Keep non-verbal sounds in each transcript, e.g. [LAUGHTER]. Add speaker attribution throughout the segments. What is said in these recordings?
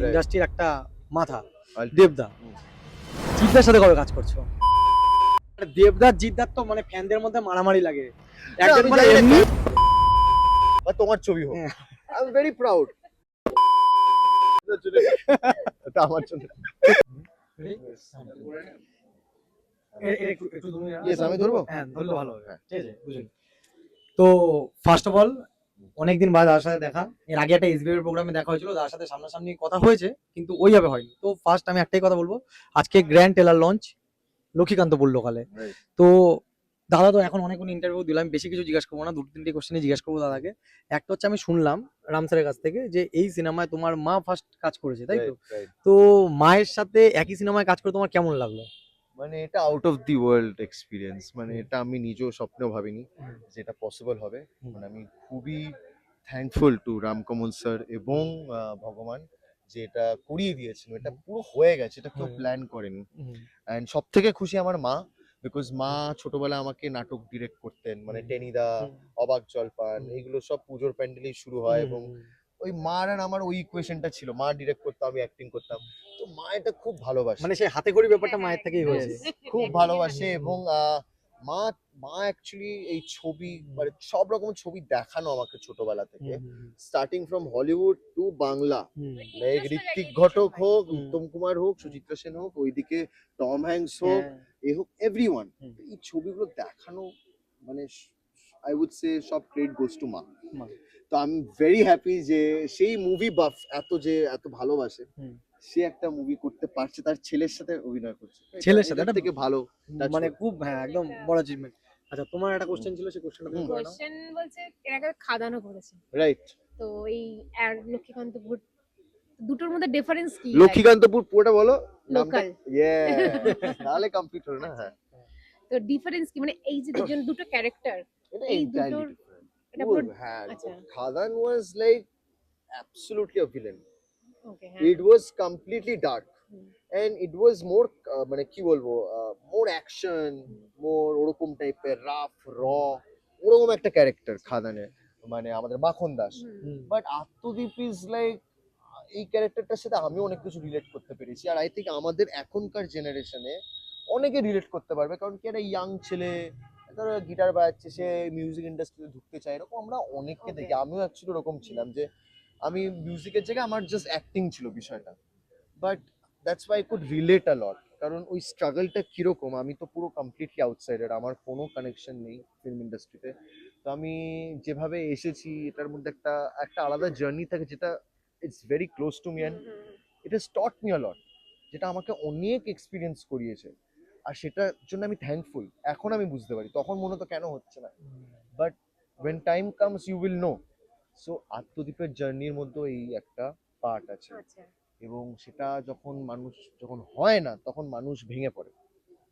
Speaker 1: ইন্ডাস্ট্রির একটা মাথা দেবদা। জিদ্দার সাথে কবে কাজ করছ? দেবদার জিদ্দার তো মানে ফ্যানদের মধ্যে মারামারি লাগে। একজন মানে এমনি
Speaker 2: তোমার ছবি হোক। আই এম ভেরি প্রাউড এটা আমার জন্য। আমি ধরবো?
Speaker 1: হ্যাঁ ধরলে ভালো হবে।
Speaker 2: হ্যাঁ।
Speaker 1: ঠিক আছে বুঝলি তো ফার্স্ট অফ অল অনেকদিন বাদ দাদার সাথে দেখা। এর আগে একটা এসবিআই এর প্রোগ্রামে দেখা হয়েছিল দাদার সাথে সামনাসামনি কথা হয়েছে কিন্তু ওইভাবে হয়নি। তো ফার্স্ট আমি একটাই কথা বলব আজকে গ্র্যান্ড টেলার লঞ্চ লক্ষ্মীকান্তপুর লোকালে
Speaker 2: Right.
Speaker 1: তো দাদা তো এখন অনেকগুলো ইন্টারভিউ দিলাম বেশি কিছু জিজ্ঞাসা করব না দুটো তিনটে কোশ্চেনই জিজ্ঞাসা করব দাদাকে। একটা হচ্ছে আমি শুনলাম রাম স্যারের কাছ থেকে যে এই সিনেমায় তোমার মা ফার্স্ট কাজ করেছে তাই তো. তো মায়ের সাথে একই সিনেমায় কাজ করে তোমার কেমন লাগল?
Speaker 2: মানে এটা out of the world experience মানে এটা আমি নিজেও স্বপ্নেও ভাবিনি যে এটা পসিবল হবে। মানে আমি খুবই থ্যাঙ্কফুল টু রামকমল স্যার এবং ভগবান যে এটা করিয়ে দিয়েছিল এটা পুরো হয়ে গেছে এটা কেউ প্ল্যান করেনি। অ্যান্ড সব থেকে খুশি আমার মা বিকজ মা ছোটবেলায় আমাকে নাটক ডিরেক্ট করতেন মানে টেনিদা অবাক জলপান। এগুলো সব পুজোর প্যান্ডেলেই শুরু হয় এবং ওই মার আর আমার ওই ইকুয়েশনটা ছিল মা ডিরেক্ট করতাম আমি অ্যাক্টিং করতাম। তো মা এটা খুব ভালোবাসে।
Speaker 1: মানে সেই হাতে খড়ি ব্যাপারটা মায়ের থেকেই হয়েছে।
Speaker 2: খুব ভালোবাসে এবং আহ, মা মা অ্যাকচুয়ালি এই ছবি মানে সব রকম ছবি দেখানো আমাকে ছোটবেলা থেকে। Starting from Hollywood to Bangla. Like Ritwik Ghatak হোক। উত্তম কুমার হোক সুচিত্রা সেন হোক ওইদিকে টম হ্যাংস হোক এ হোক এভরি ওয়ান এই ছবিগুলো দেখানো মানে আই উড সে সব ক্রেডিট গোস টু মা। তো আই এম ভেরি হ্যাপি যে সেই মুভি বাফ এত যে এত ভালোবাসে। সে একটা মুভি করতে পারছে তার ছেলের সাথে অভিনয় করছে।
Speaker 1: ছেলের সাথে, এটা-
Speaker 2: থেকে ভালো
Speaker 1: মানে খুব হ্যাঁ একদম বড় অ্যাচিভমেন্ট আচ্ছা তোমার একটা কোশ্চেন ছিল সেই কোশ্চেনটা তুমি
Speaker 2: হুম।
Speaker 3: কোশ্চেন বলছে এর আগে খাদানও করেছে।
Speaker 2: রাইট
Speaker 3: তো এই আর লক্ষ্মীকান্তপুর দুটোর মধ্যে ডিফারেন্স কি?
Speaker 2: লক্ষ্মীকান্তপুর পুরোটা বলো?
Speaker 3: লোকাল
Speaker 2: ইয়ে [LAUGHS] তাহলে কমপ্লিট হলো না হ্যাঁ।
Speaker 3: তো ডিফারেন্স কি? মানে এই যে দুজন দুটো ক্যারেক্টার এই দুটোর- এটা
Speaker 2: পুরো-
Speaker 3: পুরো-
Speaker 2: হ্যাঁ
Speaker 3: আচ্ছা।
Speaker 2: Khadaan was like absolutely a villain
Speaker 3: okay হ্যাঁ
Speaker 2: it was completely dark. And it was more মানে কি বলব মোর অ্যাকশন মোর ওরকম টাইপের রাফ র ওরকম একটা ক্যারেক্টার খাদানে মানে আমাদের Makhan Das. But Atmadeep is like এই ক্যারেক্টারটার সাথে আমি অনেক কিছু রিলেট করতে পেরেছি। আর আই থিঙ্ক আমাদের এখনকার জেনারেশনে অনেকে রিলেট করতে পারবে। কারণ কি একটা ইয়াং ছেলে ধরো গিটার বাজাচ্ছে সে মিউজিক ইন্ডাস্ট্রিতে ঢুকতে চায় এরকম আমরা অনেককে দেখি। আমিও অ্যাকচুয়ালি ওরকম ছিলাম যে আমি মিউজিকের জায়গায় আমার জাস্ট অ্যাক্টিং ছিল বিষয়টা। But that's why could relate a lot কারণ ওই স্ট্রাগলটা কীরকম আমি তো পুরো কমপ্লিটলি আউটসাইডার আমার কোনো কানেকশন নেই ফিল্ম ইন্ডাস্ট্রিতে তো। আমি যেভাবে এসেছি এটার মধ্যে একটা একটা আলাদা জার্নি থাকে যেটা it's very close to me and it is taught me lot যেটা আমাকে অনেক এক্সপিরিয়েন্স করিয়েছে। আর সেটার জন্য আমি থ্যাঙ্কফুল এখন আমি বুঝতে পারি তখন মনে তো কেন হচ্ছে না। But when time comes you will know so আত্মদ্বীপের জার্নির মধ্যে এই একটা পার্ট আছে।
Speaker 3: আচ্ছা।
Speaker 2: এবং সেটা যখন মানুষ যখন হয় না তখন মানুষ ভেঙে পড়ে।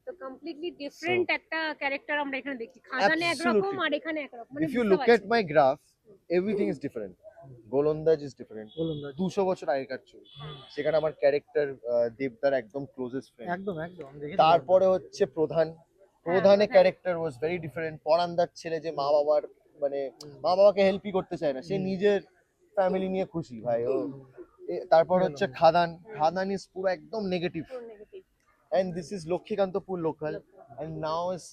Speaker 3: তো কমপ্লিটলি ডিফারেন্ট একটা ক্যারেক্টার আমরা এখানে দেখছি খাদানে একরকম. আর এখানে একরকম
Speaker 2: if you look at my graph everything is different Golondaaj is different. দুশো বছর আগেকার ছবি। সেখানে আমার ক্যারেক্টার দেবদার একদম ক্লোজেস্ট ফ্রেন্ড
Speaker 1: একদম একদম। দেখে
Speaker 2: তারপরে হচ্ছে প্রধান। প্রধানের ক্যারেক্টার ওয়াজ ভেরি ডিফারেন্ট পরান্দার ছেলে যে মা বাবার মানে মা বাবাকে হেল্পই করতে চায় না। সে নিজের ফ্যামিলি নিয়ে খুশি ভাই। ও তারপর হচ্ছে খাদান। খাদান ইজ পুরো একদম negative. And this is Lakshmikantapur local and now is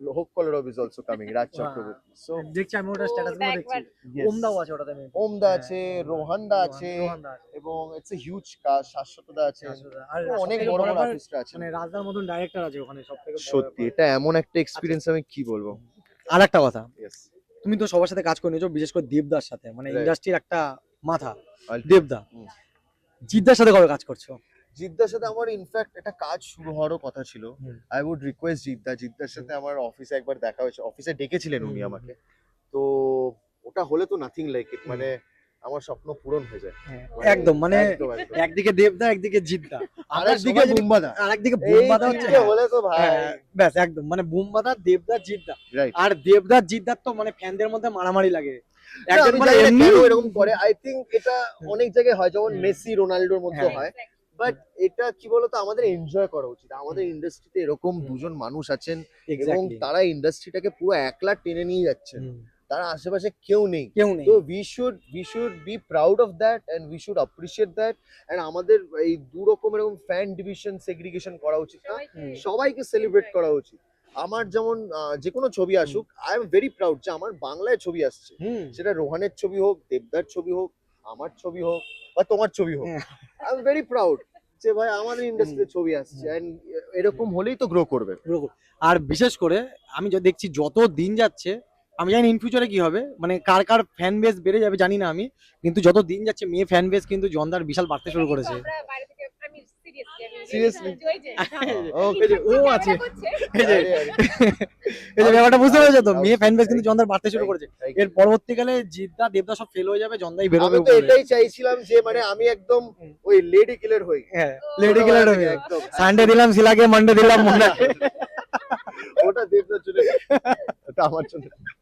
Speaker 2: Hok Kolorob is also coming Raj Chakraborty so
Speaker 1: দেখছি আমি ওটা
Speaker 3: স্ট্যাটাসগুলো
Speaker 1: দেখছি। ওমদাও আছে ওটাতে
Speaker 2: ওমদা
Speaker 1: হ্যাঁ।
Speaker 2: আছে রোহানদা আছে এবং ইটস এ হিউজ কাস্ট শাশ্বতদা আছে
Speaker 1: আর
Speaker 2: অনেক বড় বড়
Speaker 1: ব্যাপার,
Speaker 2: আর্টিস্টরা আছে
Speaker 1: মানে রাজদার মতন ডাইরেক্টর আছে ওখানে সবথেকে
Speaker 2: সত্যি এটা এমন একটা এক্সপিরিয়েন্স আমি কি বলব?
Speaker 1: আর একটা কথা। তুমি তো সবার সাথে কাজ করে নিয়েছো বিশেষ করে দেবদার সাথে মানে ইন্ডাস্ট্রির একটা মাথা দেবদা। জিদ্দার সাথে কবে কাজ করছ?
Speaker 2: জিদ্দার সাথে আমার ইনফ্যাক্ট একটা কাজ শুরু হওয়ারও কথা ছিল। আই উড রিকোয়েস্ট জিদ্দা জিদ্দার সাথে আমার অফিসে একবার দেখা হয়েছে। অফিসে ডেকেছিলেন উনি আমাকে। তো ওটা হলে তো নাথিং লাইক ইট মানে আমার স্বপ্ন পূরণ হয়ে যায়।
Speaker 1: একদম মানে
Speaker 2: একদম, একদম।
Speaker 1: একদিকে দেবদা একদিকে জিদ্দা।
Speaker 2: আর
Speaker 1: আমরা
Speaker 2: একদিকে
Speaker 1: সবাই
Speaker 2: বুম্বাদা।
Speaker 1: আর একদিকে
Speaker 2: এই
Speaker 1: বুমবাদা হচ্ছে
Speaker 2: তিনটে হলে তো ভাই।
Speaker 1: হ্যাঁ, ব্যাস একদম। মানে বুমবাদা দেবদা জিদ্দা। আর দেবদা জিদ্দার তো মানে ফ্যানদের মধ্যে মারামারি লাগে। একজন
Speaker 2: আমি
Speaker 1: মানে এমনি
Speaker 2: এরকম করে। আই থিংক এটা অনেক জায়গায় হয় যেমন মেসি রোনাল্ডোর মধ্যে
Speaker 1: হ্যাঁ।
Speaker 2: হয়। বাট এটা কি বলতো? আমাদের এনজয় করা উচিত। আমাদের ইন্ডাস্ট্রিতে এরকম দুজন মানুষ আছেন এবং তারা ইন্ডাস্ট্রিটাকে পুরো একলা টেনে নিয়ে যাচ্ছেন। তারা আশেপাশে কেউ নেই।
Speaker 1: কেউ নেই।
Speaker 2: তো we should we should be proud of that and we should appreciate that and আমাদের এই দু রকম এরকম ফ্যান ডিভিশন সেগ্রিগেশন করা উচিত না
Speaker 3: সবাইকে
Speaker 2: সবাইকে সেলিব্রেট করা উচিত। আমার যেমন যে কোনো ছবি আসুক আই এম ভেরি প্রাউড যে আমার বাংলায় ছবি আসছে।
Speaker 1: হুম।
Speaker 2: সেটা রোহানের ছবি হোক দেবদার ছবি হোক আমার ছবি হোক বা তোমার ছবি হোক।
Speaker 1: হ্যাঁ।
Speaker 2: আই এম ভেরি প্রাউড যে ভাই আমাদের ইন্ডাস্ট্রিতে ছবি আসছে এন্ড এরকম হলেই তো গ্রো করবে।
Speaker 1: আর বিশেষ করে আমি যা দেখছি যত দিন যাচ্ছে আমি জানি ইন ফিউচারে কি হবে। মানে কার কার ফ্যান বেস বেড়ে যাবে জানি না আমি। কিন্তু যত দিন যাচ্ছে মেয়ে ফ্যান বেস কিন্তু জনদার বিশাল বাড়তে শুরু করেছে।
Speaker 3: আমরা বাইরে থেকে আমি সিরিয়াসলি আমি
Speaker 2: Seriously?
Speaker 3: ওই যে। [LAUGHS]
Speaker 2: ওকে
Speaker 1: যে, ও আছে। এই যে এই যে ব্যাপারটা বুঝতে পেরেছ তো? মেয়ে ফ্যান বেস কিন্তু জনদার বাড়তে শুরু করেছে। এর পরবর্তীকালে জিদ্দা দেবদা সব ফেল হয়ে যাবে জনদাই বেরোবে
Speaker 2: আমি তো এটাই চাইছিলাম যে মানে আমি একদম ওই লেডি কিলার হই
Speaker 1: হ্যাঁ লেডি কিলার হবে
Speaker 2: একদম।
Speaker 1: সানডে দিলাম শিলাকে মানডে দিলাম মুন্নাকে
Speaker 2: ওটা দেবদার জন্য। ওটা আমার জন্য।